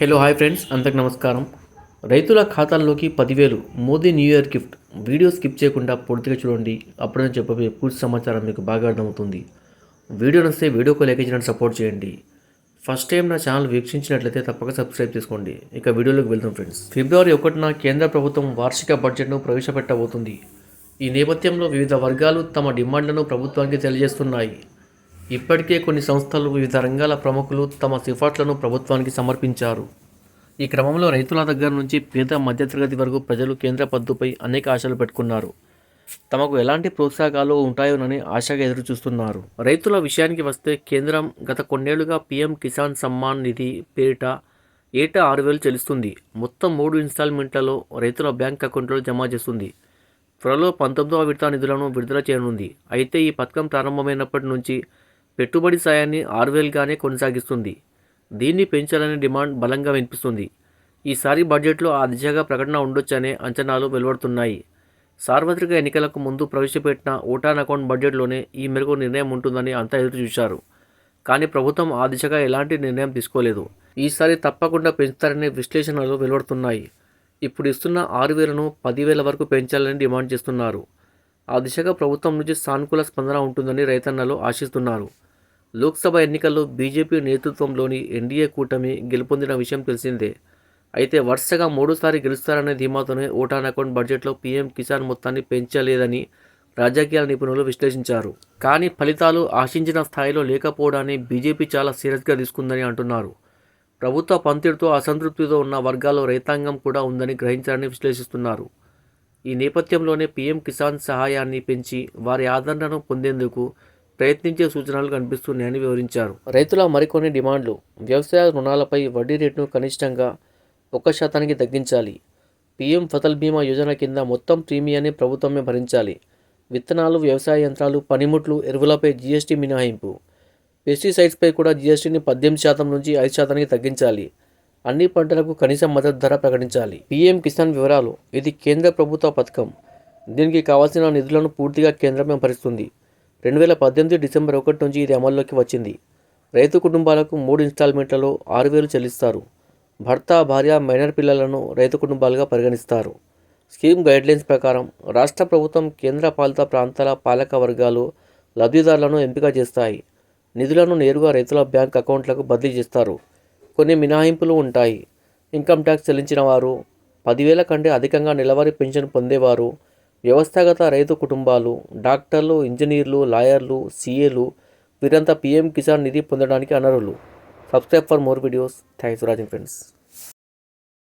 Hello hi friends అందరికి నమస్కారం. రైతుల ఖాతాల్లోకి పదివేలు Modi new year gift. Video skip చేయకుండా పూర్తిగా చూడండి. అప్పుడే చెప్పబోయే పూర్తి సమాచారం మీకు బాగా అర్థమవుతుంది. వీడియో నచ్చితే వీడియోకు లేఖించిన సపోర్ట్ చేయండి. ఫస్ట్ టైం నా ఛానల్ వీక్షించినట్లయితే తప్పక సబ్స్క్రైబ్ చేసుకోండి. ఇక వీడియోలోకి వెళ్దాం ఫ్రెండ్స్ ఫిబ్రవరి ఒకటిన కేంద్ర ప్రభుత్వం వార్షిక బడ్జెట్ను ప్రవేశపెట్టబోతుంది. ఈ నేపథ్యంలో వివిధ వర్గాలు తమ డిమాండ్లను ప్రభుత్వానికి తెలియజేస్తున్నాయి. ఇప్పటికే కొన్ని సంస్థలు వివిధ రంగాల ప్రముఖులు తమ సిఫార్సులను ప్రభుత్వానికి సమర్పించారు. ఈ క్రమంలో రైతుల దగ్గర నుంచి పేద మధ్యతరగతి వరకు ప్రజలు కేంద్ర పద్దుపై అనేక ఆశలు పెట్టుకున్నారు. తమకు ఎలాంటి ప్రోత్సాహకాలు ఉంటాయోనని ఆశగా ఎదురుచూస్తున్నారు. రైతుల విషయానికి వస్తే కేంద్రం గత కొన్నేళ్ళుగా పీఎం కిసాన్ సమ్మాన్ నిధి పేరిట ఏటా ఆరు వేలు చెల్లిస్తుంది. మొత్తం మూడు ఇన్స్టాల్మెంట్లలో రైతుల బ్యాంక్ అకౌంట్లో జమ చేస్తుంది. త్వరలో పంతొమ్మిదవ విడత నిధులను విడుదల చేయనుంది. అయితే ఈ పథకం ప్రారంభమైనప్పటి నుంచి పెట్టుబడి సాయాన్ని ఆరువేలుగానే కొనసాగిస్తుంది. దీన్ని పెంచాలనే డిమాండ్ బలంగా వినిపిస్తుంది. ఈసారి బడ్జెట్లో ఆ దిశగా ప్రకటన ఉండొచ్చనే అంచనాలు వెలువడుతున్నాయి. సార్వత్రిక ఎన్నికలకు ముందు ప్రవేశపెట్టిన ఓటాన్ అకౌంట్ బడ్జెట్లోనే ఈ మేరకు నిర్ణయం ఉంటుందని అంతా ఎదురు చూశారు. కానీ ప్రభుత్వం ఆ దిశగా ఎలాంటి నిర్ణయం తీసుకోలేదు. ఈసారి తప్పకుండా పెంచుతారనే విశ్లేషణలు వెలువడుతున్నాయి. ఇప్పుడు ఇస్తున్న ఆరు వేలను పదివేల వరకు పెంచాలని డిమాండ్ చేస్తున్నారు. ఆ దిశగా ప్రభుత్వం నుంచి సానుకూల స్పందన ఉంటుందని రైతన్నలు ఆశిస్తున్నారు. లోక్సభ ఎన్నికల్లో బీజేపీ నేతృత్వంలోని ఎన్డీఏ కూటమి గెలుపొందిన విషయం తెలిసిందే. అయితే వరుసగా మూడోసారి గెలుస్తారనే ధీమాతోనే ఓటాన్ అకౌంట్ బడ్జెట్లో పీఎం కిసాన్ మొత్తాన్ని పెంచలేదని రాజకీయాల నిపుణులు విశ్లేషించారు. కానీ ఫలితాలు ఆశించిన స్థాయిలో లేకపోవడాన్ని బీజేపీ చాలా సీరియస్గా తీసుకుందని అంటున్నారు. ప్రభుత్వ పంతిడితో అసంతృప్తితో ఉన్న వర్గాల్లో రైతాంగం కూడా ఉందని గ్రహించారని విశ్లేషిస్తున్నారు. ఈ నేపథ్యంలోనే పీఎం కిసాన్ సహాయాన్ని పెంచి వారి ఆదరణను పొందేందుకు ప్రయత్నించే సూచనలు కనిపిస్తున్నాయని వివరించారు. రైతుల మరికొన్ని డిమాండ్లు వ్యవసాయ రుణాలపై వడ్డీ రేటును కనిష్టంగా ఒక శాతానికి తగ్గించాలి. పీఎం ఫసల్ బీమా యోజన కింద మొత్తం ప్రీమియాన్ని ప్రభుత్వమే భరించాలి. విత్తనాలు వ్యవసాయ యంత్రాలు పనిముట్లు ఎరువులపై జీఎస్టీ మినహాయింపు. పెస్టిసైడ్స్పై కూడా జీఎస్టీని పద్దెనిమిది శాతం నుంచి ఐదు శాతానికి తగ్గించాలి. అన్ని పంటలకు కనీస మద్దతు ధర ప్రకటించాలి. పీఎం కిసాన్ వివరాలు ఇది కేంద్ర ప్రభుత్వ పథకం. దీనికి కావాల్సిన నిధులను పూర్తిగా కేంద్రమే భరిస్తుంది. రెండు వేల పద్దెనిమిది డిసెంబర్ ఒకటి నుంచి ఇది అమల్లోకి వచ్చింది. రైతు కుటుంబాలకు మూడు ఇన్స్టాల్మెంట్లలో ఆరు వేలు చెల్లిస్తారు. భర్త భార్య మైనర్ పిల్లలను రైతు కుటుంబాలుగా పరిగణిస్తారు. స్కీమ్ గైడ్లైన్స్ ప్రకారం రాష్ట్ర ప్రభుత్వం కేంద్ర పాలిత ప్రాంతాల పాలక వర్గాలు లబ్ధిదారులను ఎంపిక చేస్తాయి. నిధులను నేరుగా రైతుల బ్యాంక్ అకౌంట్లకు బదిలీ చేస్తారు. కొన్ని మినహాయింపులు ఉంటాయి. ఇన్కమ్ ట్యాక్స్ చెల్లించిన వారు పదివేల కంటే అధికంగా నెలవారీ పెన్షన్ పొందేవారు వ్యవస్థాగత రైతు కుటుంబాలు డాక్టర్లు ఇంజనీర్లు లాయర్లు సీఏలు వీరంతా పీఎం కిసాన్ నిధి పొందడానికి అనర్హులు. Subscribe for more videos. Thanks for watching friends.